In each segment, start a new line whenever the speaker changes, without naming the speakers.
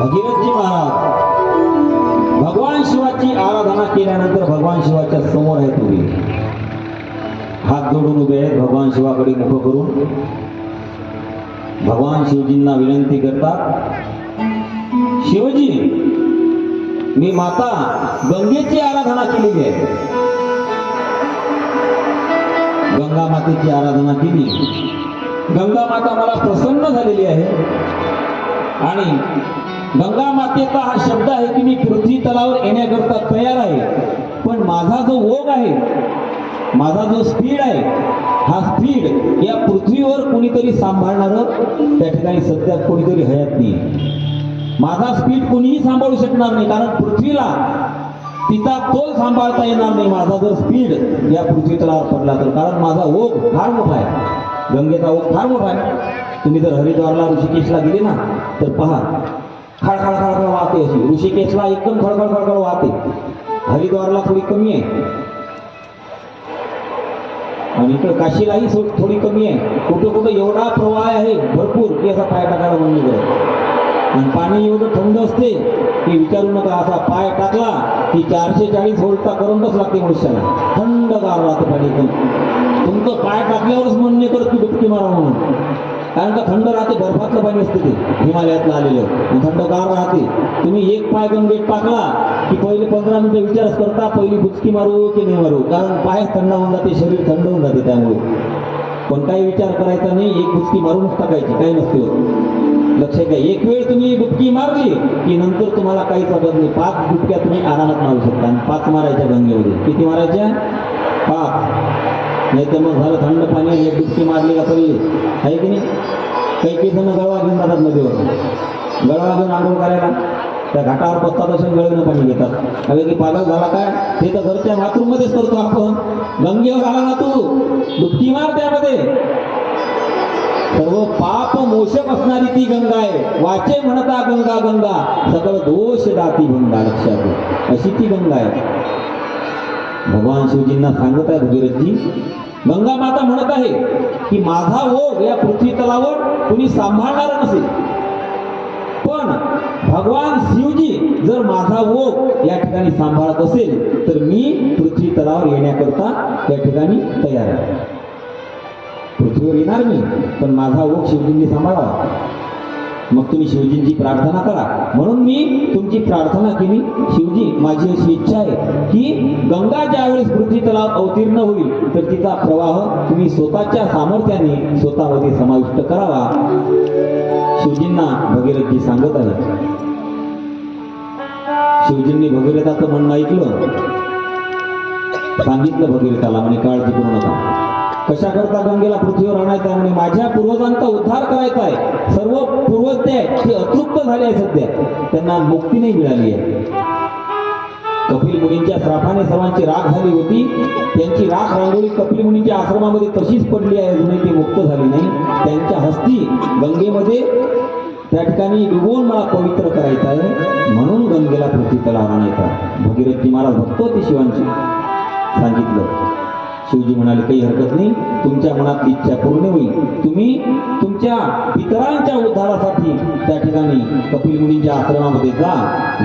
भगीरथजी महाराज भगवान शिवाची आराधना केल्यानंतर भगवान शिवाच्या समोर आहेत उभे. हात जोडून उभे आहेत भगवान शिवाकडे मुख करून. भगवान शिवजींना विनंती करतात शिवजी मी माता गंगेची आराधना केलेली आहे. गंगा मातेची आराधना केली. गंगा माता मला प्रसन्न झालेली आहे. आणि गंगा मातेचा हा शब्द आहे की मी पृथ्वी तलावर येण्याकरता तयार आहे. पण माझा जो ओघ आहे माझा जो स्पीड आहे हा स्पीड या पृथ्वीवर कोणीतरी सांभाळणारं त्या ठिकाणी सध्या कोणीतरी हयात नाही. माझा स्पीड कोणीही सांभाळू शकणार नाही कारण पृथ्वीला तिचा तोल सांभाळता येणार नाही? माझा जर स्पीड या पृथ्वी तलावर पडला तर. कारण माझा ओघ फार मोठा आहे. गंगेचा ओघ फार मोठा आहे. तुम्ही जर हरिद्वारला ऋषिकेशला गेले ना तर पहा खळखळ खळखळ वाहते. अशी ऋषिकेशला एकदम खळखळ खळखळ वाहते. हरिद्वारला थोडी कमी आहे. आणि इकडं काशीलाही थोडी कमी आहे. कुठं कुठं एवढा प्रवाह आहे भरपूर की असा पाय टाकायला बंद करत. आणि पाणी एवढं थंड असते की विचारू नका असा पाय टाकला की चारशे चाळीस व्होल्टचा करंटच लागते मनुष्याला. थंड गार राहतं पाणी तुमचं पाय टाकल्यावरच म्हणणे नाही करत की डुबकी मारा म्हणून. कारण का थंड राहते बर्फातलं पाणी असते ते. हिमालयातलं आलेलं. थंडगार राहते. तुम्ही एक पाय गंगेत टाकला की पहिले पंधरा मिनिटं विचारच करता पहिली बुचकी मारू की नाही मारू. कारण पाय थंड होऊन जाते शरीर थंड होऊन जाते त्यामुळे. कोणताही विचार करायचा नाही एक बुचकी मारूनच टाकायची काही नसते. लक्षात घ्या एक वेळ तुम्ही डुबकी मारली की नंतर तुम्हाला काहीच वाटत नाही. पाच डुबक्या तुम्ही आरामात मारू शकता. आणि पाच मारायच्या गंगेमध्ये. किती मारायच्या? पाच. नाही तर मग झालं थंड पाणी एक डुबकी मारली का पडली आहे की नाही? काही काही जण गळवा घेऊन जातात नदीवर. गळवा घेऊन आंघोळ करायला. त्या घाटावर बसतात असून गळवीनं पाणी घेतात. अरे की पालक झाला काय? ते तर घरच्या बाथरूममध्येच करतो आपण. गंगेवर आला ना तू. डुबकी मार त्यामध्ये. सर्व पाप मोशक असणारी ती गंगा आहे. वाचे म्हणता गंगा गंगा. सगळं दोष दाती गंगा लक्षात अशी ती गंगा आहे. भगवान शिवजींना सांगत आहे भगीरथजी गंगा माता म्हणत आहे की माझा ओघ या पृथ्वी तलावर कुणी सांभाळणार नसेल. पण भगवान शिवजी जर माझा ओघ या ठिकाणी सांभाळत असेल तर मी पृथ्वी तलावर येण्याकरता या ठिकाणी तयार आहे. पृथ्वीवर येणार मी पण माझा ओघ शिवजींनी सांभाळावा. मग तुम्ही शिवजींची प्रार्थना करा. म्हणून मी तुमची प्रार्थना केली. शिवजी माझी अशी इच्छा आहे की गंगा ज्यावेळेस पृथ्वी तलाव अवतीर्ण होईल तर तिचा प्रवाह तुम्ही स्वतःच्या सामर्थ्याने स्वतःमध्ये समाविष्ट करावा. शिवजींना भगीरथजी सांगत आहे शिवजींनी भगीरथाचं म्हणणं ऐकलं. सांगितलं भगीरथाला म्हणे काळजी करू नका. कशा करता गंगेला पृथ्वीवर आणायचं आणि माझ्या पूर्वजांचा उद्धार करायचा आहे. सर्व पूर्वज ते ते अतृप्त झाले आहे सध्या. त्यांना मुक्ती नाही मिळाली आहे. कपिल मुनींच्या श्रापाने सर्वांची राख झाली होती. त्यांची राख रांगोळी कपिल मुनींच्या आश्रमामध्ये तशीच पडली आहे. अजूनही ती मुक्त झाली नाही. त्यांच्या हस्ती गंगेमध्ये त्या ठिकाणी डुबवून मला पवित्र करायचं आहे. म्हणून गंगेला पृथ्वी तला आणायचा आहे. भगीरथजी महाराज भक्त होते शिवांची. सांगितलं. शिवजी म्हणाले काही हरकत नाही. तुमच्या मनातली इच्छा पूर्ण होईल. तुम्ही तुमच्या पितरांच्या उद्धारासाठी त्या ठिकाणी कपिल मुनींच्या आश्रमामध्ये जा.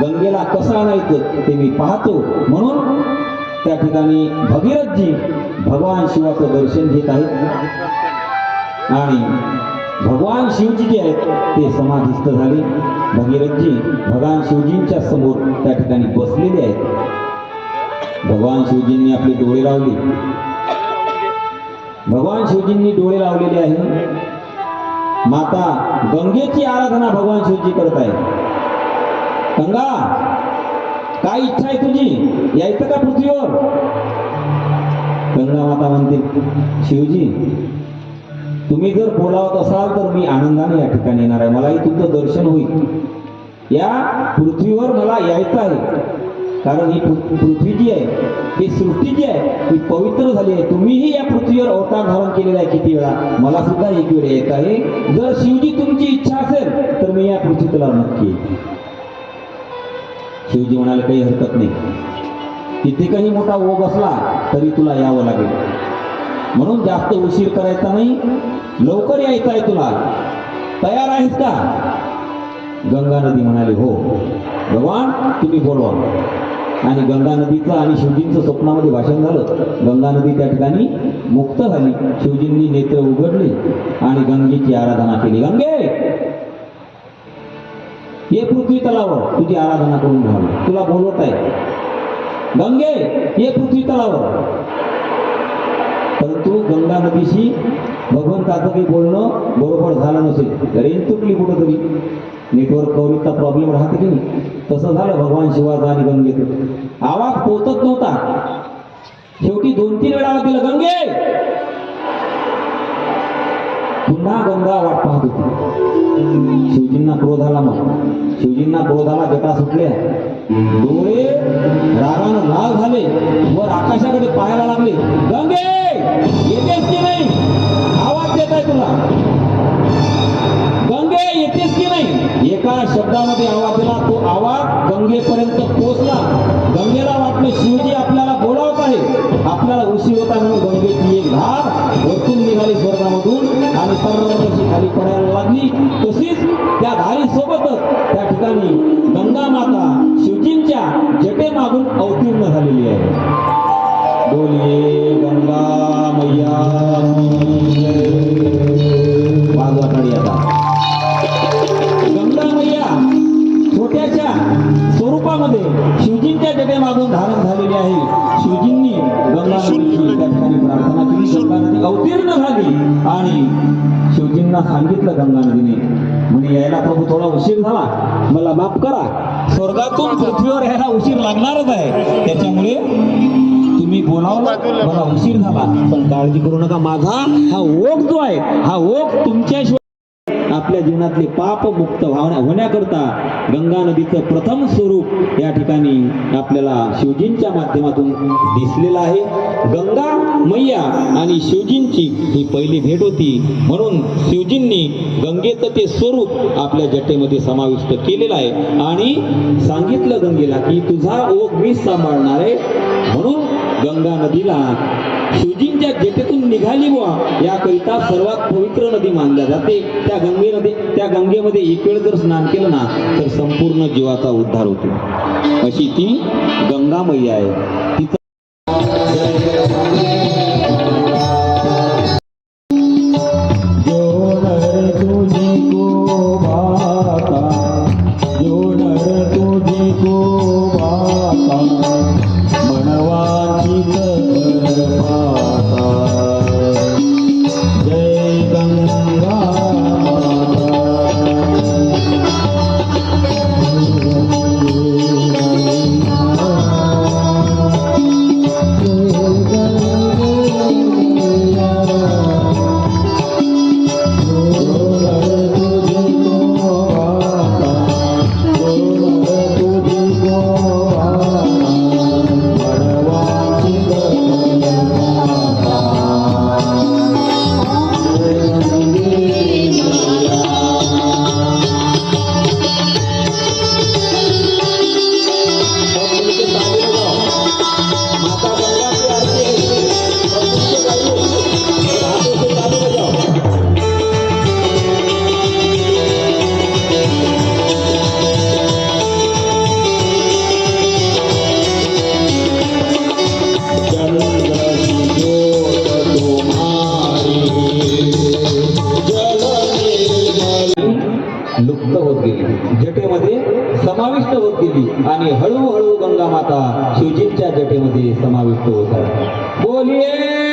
गंगेला कसं आणायचं ते मी पाहतो. म्हणून त्या ठिकाणी भगीरथजी भगवान शिवाचं दर्शन घेत आहेत. आणि भगवान शिवजी जे आहेत ते समाधिस्थ झाले. भगीरथजी भगवान शिवजींच्या समोर त्या ठिकाणी बसलेले आहेत. भगवान शिवजींनी आपले डोळे लावले. भगवान शिवजींनी डोळे लावलेले आहे माता गंगेची आराधना भगवान शिवजी करत आहे गंगा काय इच्छा आहे तुझी? यायचं का पृथ्वीवर? गंगा माता म्हणते शिवजी तुम्ही जर बोलावत असाल तर मी आनंदाने या ठिकाणी येणार आहे. मलाही तुमचं दर्शन होईल. या पृथ्वीवर मला यायचं आहे. कारण ही पृथ्वी जी आहे ही सृष्टी जी आहे ही पवित्र झाली आहे. तुम्हीही या पृथ्वीवर अवतार धारण केलेला आहे किती वेळा? मला सुद्धा एक वेळ येत आहे. जर शिवजी तुमची इच्छा असेल तर मी या पृथ्वी तुला नक्की शिवजी म्हणाले काही हरकत नाही. तिथे काही मोठा ओघ असला तरी तुला यावं लागेल. म्हणून जास्त उशीर करायचा नाही. लवकर यायचं आहे तुला. तयार आहेस का? गंगा नदी म्हणाली हो. भगवान तुम्ही बोलवा. आणि गंगा नदीचं आणि शिवजींचं स्वप्नामध्ये भाषण झालं. गंगा नदी त्या ठिकाणी मुक्त झाली. शिवजींनी नेत्र उघडले आणि गंगेची आराधना केली. गंगे! ये पृथ्वी तलावर तुझी आराधना करून घ्यावी. तुला बोलवत आहे. गंगे! ये पृथ्वी तलावर. परंतु गंगा नदीशी भगवंताचं काही बोलणं बरोबर झालं नसेल. रेंज तुटली कुठंतरी. नेटवर्क कवरीचा प्रॉब्लेम राहते की नाही? तसं झालं भगवान शिवाचा आणि गंगेत आवाज पोचत नव्हता. शेवटी दोन तीन वेळा आवाज दिला गंगे! पुन्हा गंगा वाट पाहत होती. शिवजींना क्रोध आला मग. शिवजींना क्रोध आला जटा सुटल्या. डोळे रागानं लाल झाले. वर आकाशाकडे पाहायला लागले गंगे! येतेस की नाही? आवाज देत आहे तुला. गंगे येतेस की नाही? एका शब्दामध्ये आवाज दिला तो आवाज गंगेपर्यंत पोहोचला. गंगेला वाटलं शिवजी आपल्याला बोलावत आहे. आपल्याला उशीर होता म्हणून गंगेची एक धार वरतून निघाली स्वर्गामधून आणि सर्वांची खाली पडायला लागली. तशीच त्या धारी सोबतच त्या ठिकाणी गंगा माता शिवजींच्या जटे मागून अवतीर्ण झालेली आहे. बोलिये गंगा मैया वाजवा आता. स्वरूपामध्ये शिवजींच्या जटे मागून धारण झालेली आहे. शिवजींनी गंगा नदीची त्या ठिकाणी प्रार्थना केली गंगा नदी अवतीर्ण झाली आणि शिवजींना सांगितलं गंगा नदीने म्हणे यायला प्रभू थोडा उशीर झाला. मला माफ करा. स्वर्गातून पृथ्वीवर यायला उशीर लागणारच आहे. त्याच्यामुळे तुम्ही बोलावलं. मला उशीर झाला. पण काळजी करू नका. माझा हा ओघ जो आहे हा ओघ तुमच्याशिवाय आपल्या जीवनातले पाप मुक्त व्हावण्या होण्याकरता गंगा नदीचं प्रथम स्वरूप या ठिकाणी आपल्याला शिवजींच्या माध्यमातून दिसलेलं आहे. गंगा मैया आणि शिवजींची ही पहिली भेट होती. म्हणून शिवजींनी गंगेचं ते स्वरूप आपल्या जटेमध्ये समाविष्ट केलेलं आहे. आणि सांगितलं गंगेला की तुझा ओघ मी सांभाळणार आहे. म्हणून गंगा नदीला शिवजींच्या जेटेतून निघाली बुवा. याकरिता सर्वात पवित्र नदी मानल्या जाते. त्या गंगेमध्ये त्या गंगेमध्ये एक वेळ जर स्नान केलं ना तर संपूर्ण जीवाचा उद्धार होतो. अशी ती गंगा मैया आहे. तिचा होत गेली आणि हळूहळू गंगा माता शिवजींच्या जटेमध्ये समाविष्ट होत आहे. बोलिये!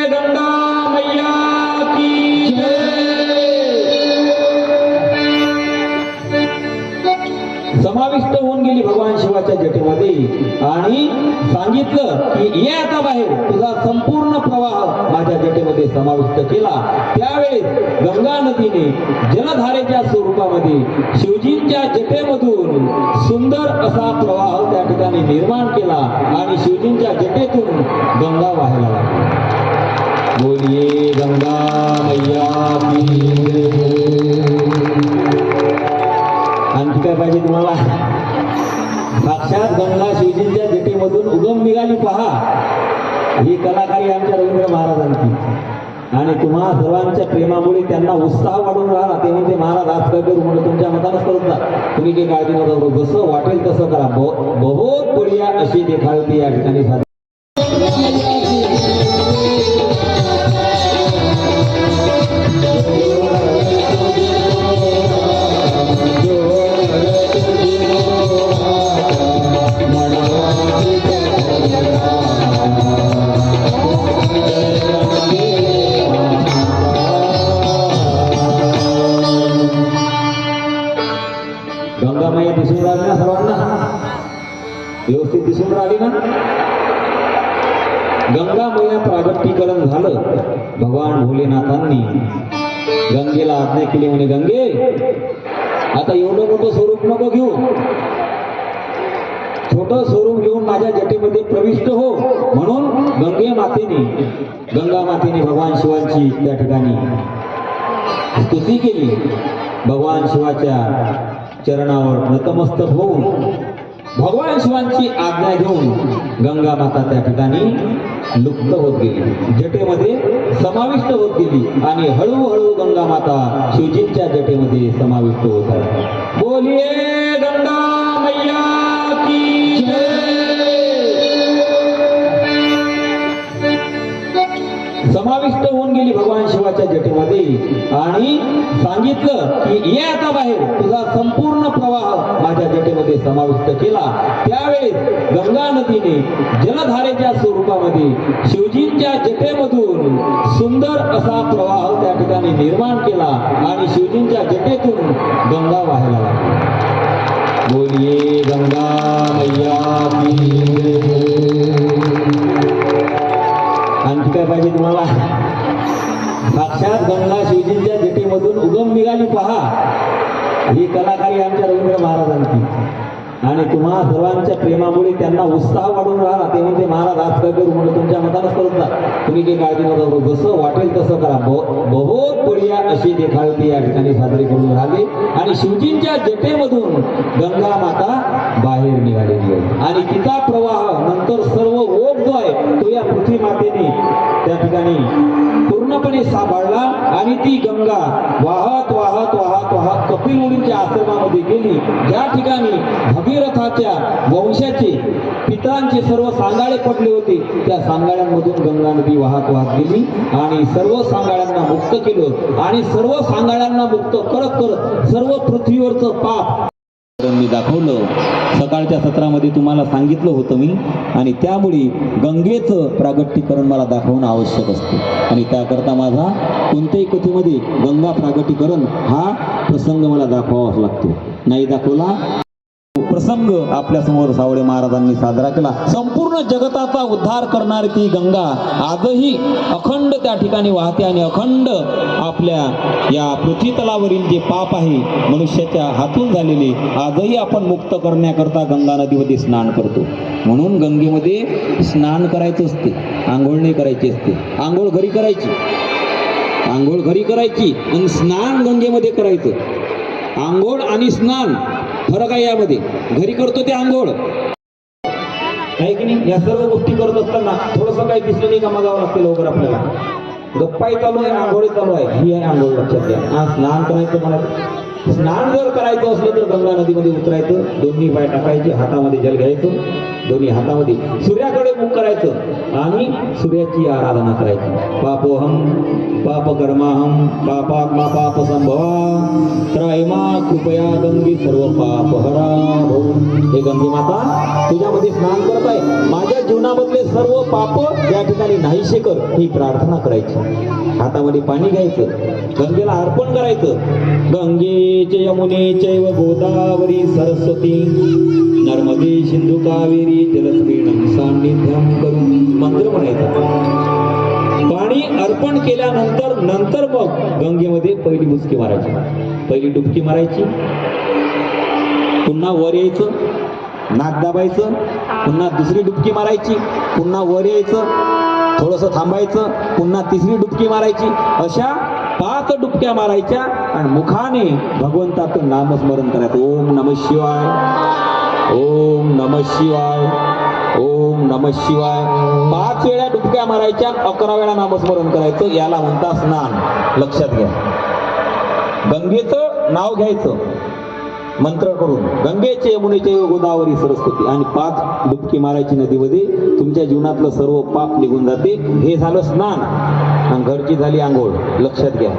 होते आणि सांगितलं की ये आता बाहेर. तुझा संपूर्ण प्रवाह माझ्या जटेमध्ये समाविष्ट केला. त्यावेळेस गंगा नदीने जलधारेच्या स्वरूपामध्ये शिवजींच्या जटेमधून सुंदर असा प्रवाह त्या ठिकाणी निर्माण केला आणि शिवजींच्या जटेतून गंगा व्हायला लागली. बोलिये गंगा मैया आणखी काय पाहिजे तुम्हाला? साक्षात गंगा शिवजींच्या जटेमधून उगम निघाली पहा. ही कलाकारी आमच्या रवींद्र महाराजांची. आणि तुम्हा सर्वांच्या प्रेमामुळे त्यांना उत्साह वाढून राहिला. ते म्हणजे महाराज आज काय करू तुमच्या मतानच करत जा तुम्ही काही काळजी नका. करू जसं वाटेल तसं करा. बहुत बढिया अशी देखावती या ठिकाणी व्यवस्थित दिसून राहिली ना? गंगा मैया प्रागटीकरण झालं. भगवान भोलेनाथांनी गंगेला आज्ञा केली म्हणे गंगे आता एवढं मोठं स्वरूप नको घेऊ. छोट स्वरूप घेऊन माझ्या जटेमध्ये प्रविष्ट हो. म्हणून गंगे मातेने गंगा मातेने भगवान शिवांची त्या ठिकाणी स्तुती केली. भगवान शिवाच्या चरणावर नतमस्तक होऊन भगवान शिवांची आज्ञा घेऊन गंगा माता त्या ठिकाणी लुप्त होत गेली. जटेमध्ये समाविष्ट होत गेली आणि हळूहळू गंगा माता शिवजींच्या जटेमध्ये समाविष्ट होत आहे बोलिये गंगा मैया की समाविष्ट होऊन गेली भगवान शिवाच्या जटेमध्ये. आणि सांगितलं की ये आता बाहेर. तुझा संपूर्ण प्रवाह माझ्या जटेमध्ये समाविष्ट केला. त्यावेळेस गंगा नदीने जलधारेच्या स्वरूपामध्ये शिवजींच्या जटेमधून सुंदर असा प्रवाह त्या ठिकाणी निर्माण केला आणि शिवजींच्या जटेतून गंगा व्हायला लागली. बोलिये गंगा मैया की पाहिजे तुम्हाला. साक्षात गंगा शिवजींच्या जटीमधून उगम निघाली पहा. ही कलाकारी आमच्या रवींद्र महाराजांची. आणि तुम्हा सर्वांच्या प्रेमामुळे त्यांना उत्साह वाढून राहिला ते म्हणते महाराज आज काय करू म्हणून तुमच्या मतानच करत जा तुम्ही काही काळजी नका करू. जसं वाटेल तसं करा. बहुत करूया अशी देखावती या ठिकाणी साजरी करून राहिली. आणि शिवजींच्या जटेमधून गंगा माता बाहेर निघालेली आहे. आणि तिचा प्रवाह नंतर सर्व ओघ जो आहे तो या पृथ्वी मातेने त्या ठिकाणी पूर्णपणे सांभाळला. आणि ती गंगा वाहत वाहत वाहत वाहत कपिल मुलींच्या आश्रमामध्ये गेली. ज्या ठिकाणी भगीरथाच्या वंशाचे पित्रांचे सर्व सांगाळे पडले होते त्या सांगाळ्यांमधून गंगा नदी वाहत वाहत गेली. आणि सर्व सांगाळ्यांना मुक्त केलं. आणि सर्व सांगाड्यांना मुक्त. करत करत सर्व पृथ्वीवरचं पाप. मी दाखवलं. सकाळच्या सत्रामध्ये तुम्हाला सांगितलं होतं मी. आणि त्यामुळे गंगेचं प्रागटीकरण मला दाखवणं आवश्यक असते. आणि त्याकरता माझा कोणत्याही कथेमध्ये गंगा प्रागटीकरण हा प्रसंग मला दाखवावाच लागतो. नाही दाखवला प्रसंग आपल्यासमोर सावळे महाराजांनी साजरा केला. संपूर्ण जगताचा उद्धार करणारी ती गंगा आजही अखंड त्या ठिकाणी वाहते आणि अखंड आपल्या या पृथ्वीतलावरील जे पाप आहे मनुष्याच्या हातून झालेले आजही आपण मुक्त करण्याकरता गंगा नदीमध्ये स्नान करतो. म्हणून गंगेमध्ये स्नान करायचं असते आंघोळ नाही करायची असते. आंघोळ घरी करायची. आंघोळ घरी करायची आणि स्नान गंगेमध्ये करायचं. आंघोळ आणि स्नान फरक आहे यामध्ये. घरी करतो ते आंघोळ. आहे की नाही? या सर्व गोष्टी करत असताना थोडंसं काही दिसलं नाही कामा जावं लागते लवकर आपल्याला? गप्पाही चालू आहे आंघोळी चालू आहे. ही आहे आंघोळ लक्षात घ्या. स्नान करायचं स्नान जर करायचं असलं तर गंगा नदीमध्ये उतरायचं दोन्ही पाय टाकायचे हातामध्ये जल घ्यायचं दोन्ही हातामध्ये सूर्याकडे मुख करायचं आणि सूर्याची आराधना करायची पापोहम पाप कर्माहम पापात्मा पाप संभवा त्रायमा कृपया गंगी सर्व पाप हरा भो. हे गंगी माता तुझ्यामध्ये स्नान करत आहे आपल्या जीवनामधले सर्व पाप या ठिकाणी नाहीशे कर ही प्रार्थना करायची. हातामध्ये पाणी घ्यायचं गंगेला अर्पण करायचं. गंगेचे यमुने चैव गोदावरी सरस्वती नर्मदे सिंधू कावेरी जलस्क्रीडम सान्निध्यम करून मंत्र म्हणायचा. पाणी अर्पण केल्यानंतर नंतर मग गंगेमध्ये पहिली बुचकी मारायची. पहिली डुबकी मारायची. पुन्हा वर यायचं. नाक दाबायचं पुन्हा दुसरी डुबकी मारायची पुन्हा वर यायचं थोडंसं थांबायचं पुन्हा तिसरी डुबकी मारायची अशा पाच डुबक्या मारायच्या आणि मुखाने भगवंताचं नामस्मरण करायचं. ओम नम शिवाय ओम नम शिवाय ओम नम शिवाय. पाच वेळा डुबक्या मारायच्या अकरा वेळा नामस्मरण करायचं याला म्हणता स्नान. लक्षात घ्या. गंगेचं नाव घ्यायचं. मंत्र करून गंगेचे यमुनेचे गोदावरी सरस्वती आणि पाच डुबकी मारायची नदीमध्ये तुमच्या जीवनातलं सर्व पाप निघून जाते. हे झालं स्नान. आणि घरची झाली आंघोळ. लक्षात घ्या.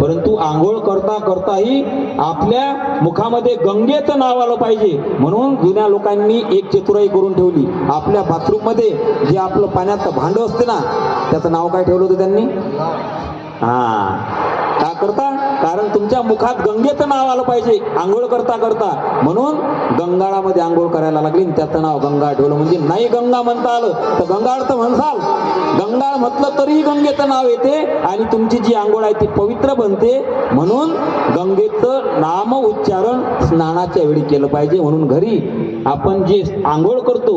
परंतु आंघोळ करता करताही आपल्या मुखामध्ये गंगेचं नाव आलं पाहिजे. म्हणून जुन्या लोकांनी एक चतुराई करून ठेवली. आपल्या बाथरूममध्ये जे आपलं पाण्याचं भांड असते ना त्याचं नाव काय ठेवलं होतं त्यांनी? हा. का करता? कारण तुमच्या मुखात गंगेचं नाव आलं पाहिजे आंघोळ करता करता. म्हणून गंगाळामध्ये आंघोळ करायला लागली त्याचं नाव गंगा ठेवलं म्हणजे नाही गंगा म्हणता आलं तर गंगाळ तर म्हणसाल. गंगाळ म्हटलं तरी गंगेचं नाव येते आणि तुमची जी आंघोळ आहे ती पवित्र बनते. म्हणून गंगेचं नाम उच्चारण स्नानाच्या वेळी केलं पाहिजे. म्हणून घरी आपण जे आंघोळ करतो.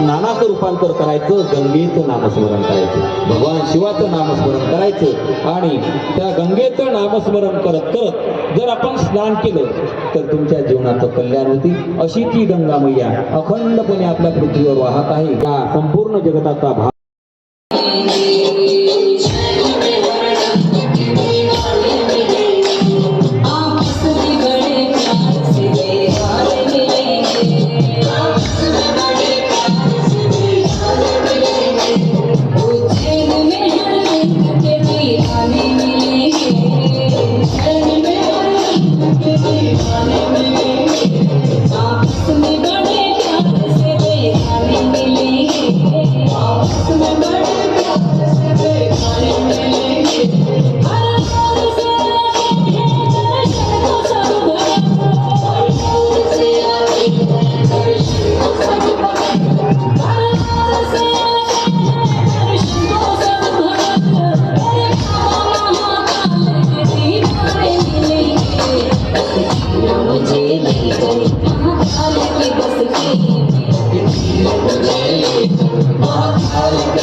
नानाचं रूपांतर करायचं गंगेचं नामस्मरण करायचं. भगवान शिवाचं नामस्मरण करायचं आणि त्या गंगेचं नामस्मरण करत करत जर आपण स्नान केलं तर तुमच्या जीवनाचं कल्याण होती. अशी ती गंगा मैया अखंडपणे आपल्या पृथ्वीवर वाहत आहे. या संपूर्ण जगताचा भाग Obrigado.